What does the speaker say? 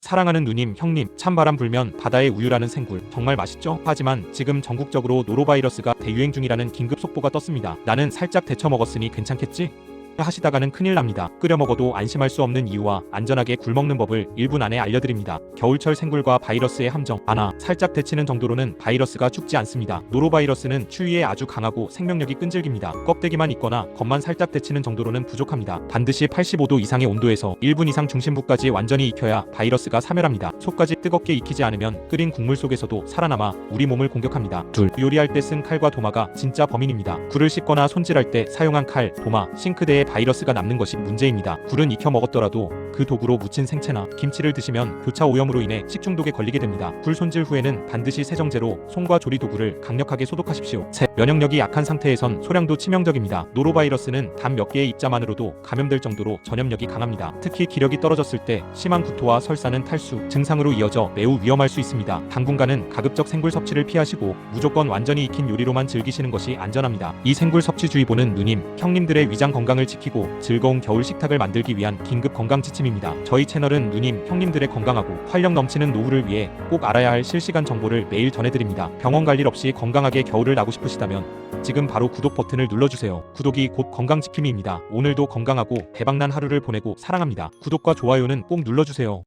사랑하는 누님, 형님, 찬바람 불면 바다의 우유라는 생굴 정말 맛있죠? 하지만 지금 전국적으로 노로바이러스가 대유행 중이라는 긴급 속보가 떴습니다. 나는 살짝 데쳐 먹었으니 괜찮겠지? 하시다가는 큰일 납니다. 끓여 먹어도 안심할 수 없는 이유와 안전하게 굴 먹는 법을 1분 안에 알려드립니다. 겨울철 생굴과 바이러스의 함정 하나 살짝 데치는 정도로는 바이러스가 죽지 않습니다. 노로바이러스는 추위에 아주 강하고 생명력이 끈질깁니다. 껍데기만 있거나 겉만 살짝 데치는 정도로는 부족합니다. 반드시 85도 이상의 온도에서 1분 이상 중심부까지 완전히 익혀야 바이러스가 사멸합니다. 속까지 뜨겁게 익히지 않으면 끓인 국물 속에서도 살아남아 우리 몸을 공격합니다. 둘 요리할 때 쓴 칼과 도마가 진짜 범인입니다. 굴을 씻거나 손질할 때 사용한 칼, 도마, 싱크대에 바이러스가 남는 것이 문제입니다. 굴은 익혀 먹었더라도 그 도구로 무친 생채나 김치를 드시면 교차 오염으로 인해 식중독에 걸리게 됩니다. 굴 손질 후에는 반드시 세정제로 손과 조리 도구를 강력하게 소독하십시오. 셋 면역력이 약한 상태에선 소량도 치명적입니다. 노로바이러스는 단 몇 개의 입자만으로도 감염될 정도로 전염력이 강합니다. 특히 기력이 떨어졌을 때 심한 구토와 설사는 탈수 증상으로 이어져 매우 위험할 수 있습니다. 당분간은 가급적 생굴 섭취를 피하시고 무조건 완전히 익힌 요리로만 즐기시는 것이 안전합니다. 이 생굴 섭취 주의보는 누님, 형님들의 위장 건강을 지키고 즐거운 겨울 식탁을 만들기 위한 긴급 건강 지 침입니다. 저희 채널은 누님, 형님들의 건강하고 활력 넘치는 노후를 위해 꼭 알아야 할 실시간 정보를 매일 전해드립니다. 병원 갈 일 없이 건강하게 겨울을 나고 싶으시다면 지금 바로 구독 버튼을 눌러주세요. 구독이 곧 건강 지킴이입니다. 오늘도 건강하고 대박난 하루를 보내고 사랑합니다. 구독과 좋아요는 꼭 눌러주세요.